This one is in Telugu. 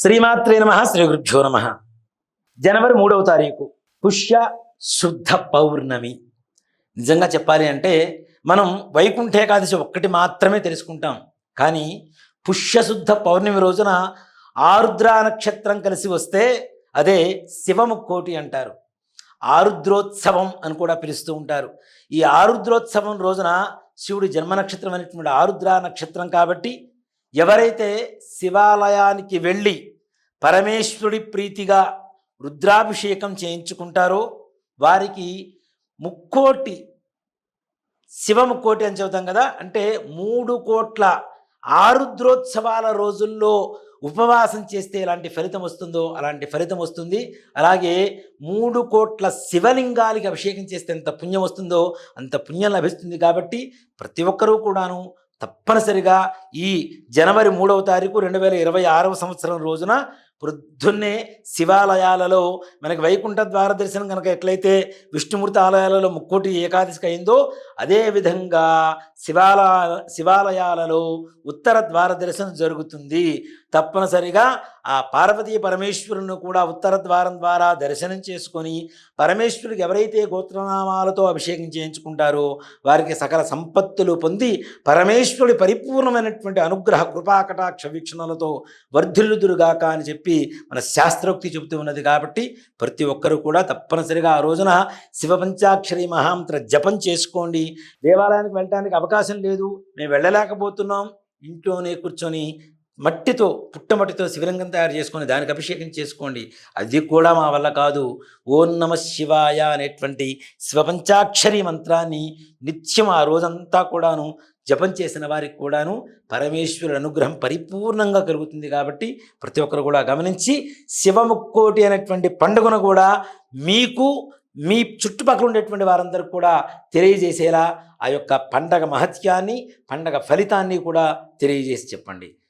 శ్రీమాత్రే నమ శ్రీ గురుభ్యో నమ. జనవరి మూడవ తారీఖు పుష్య శుద్ధ పౌర్ణమి. నిజంగా చెప్పాలి అంటే మనం వైకుంఠ ఏకాదశి ఒక్కటి మాత్రమే తెలుసుకుంటాం. కానీ పుష్యశుద్ధ పౌర్ణమి రోజున ఆరుద్ర నక్షత్రం కలిసి వస్తే అదే శివముక్కోటి అంటారు. ఆరుద్రోత్సవం అని కూడా పిలుస్తూ ఉంటారు. ఈ ఆరుద్రోత్సవం రోజున శివుడి జన్మ నక్షత్రం అనేటువంటి ఆరుద్ర నక్షత్రం కాబట్టి ఎవరైతే శివాలయానికి వెళ్ళి పరమేశ్వరుడి ప్రీతిగా రుద్రాభిషేకం చేయించుకుంటారో వారికి ముక్కోటి శివముక్కోటి అని చెబుతాం కదా అంటే మూడు కోట్ల ఆరుద్రోత్సవాల రోజుల్లో ఉపవాసం చేస్తే ఎలాంటి ఫలితం వస్తుందో అలాంటి ఫలితం వస్తుంది. అలాగే మూడు కోట్ల శివలింగాలకి అభిషేకం చేస్తే ఎంత పుణ్యం వస్తుందో అంత పుణ్యం లభిస్తుంది కాబట్టి ప్రతి ఒక్కరూ కూడాను తప్పనిసరిగా ఈ జనవరి మూడవ తారీఖు రెండు వేల ఇరవై ఆరవ సంవత్సరం రోజున ప్రొద్దున్నే శివాలయాలలో మనకి వైకుంఠ ద్వార దర్శనం కనుక ఎట్లయితే విష్ణుమూర్తి ఆలయాలలో ముక్కోటి ఏకాదశికి అయిందో అదేవిధంగా శివాలయ శివాలయాలలో ఉత్తర ద్వార దర్శనం జరుగుతుంది. తప్పనిసరిగా ఆ పార్వతీ పరమేశ్వరుని కూడా ఉత్తర ద్వారం ద్వారా దర్శనం చేసుకొని పరమేశ్వరుడికి ఎవరైతే గోత్రనామాలతో అభిషేకం చేయించుకుంటారో వారికి సకల సంపత్తులు పొంది పరమేశ్వరుడి పరిపూర్ణమైనటువంటి అనుగ్రహ కృపాకటాక్ష వీక్షణలతో వర్ధిల్లుదురుగాక అని చెప్పి మన శాస్త్రోక్తి చెబుతూ ఉన్నది కాబట్టి ప్రతి ఒక్కరూ కూడా తప్పనిసరిగా ఆ రోజున శివ పంచాక్షరి మహామంత్ర జపం చేసుకోండి. దేవాలయానికి వెళ్ళడానికి అవకాశం లేదు. మేము వెళ్ళలేకపోతున్నాం. ఇంట్లోనే కూర్చొని మట్టితో పుట్టమట్టితో శివలింగం తయారు చేసుకొని దానికి అభిషేకం చేసుకోండి. అది కూడా మా వల్ల కాదు. ఓం నమ శివాయ అనేటువంటి శివపంచాక్షరి మంత్రాన్ని నిత్యం ఆ రోజంతా కూడాను జపం చేసిన వారికి కూడాను పరమేశ్వరుడు అనుగ్రహం పరిపూర్ణంగా కలుగుతుంది కాబట్టి ప్రతి ఒక్కరు కూడా గమనించి శివముక్కోటి అనేటువంటి పండుగను కూడా మీకు మీ చుట్టుపక్కల ఉండేటువంటి వారందరూ కూడా తెలియజేసేలా ఆ యొక్క పండగ మహత్యాన్ని పండగ ఫలితాన్ని కూడా తెలియజేసి చెప్పండి.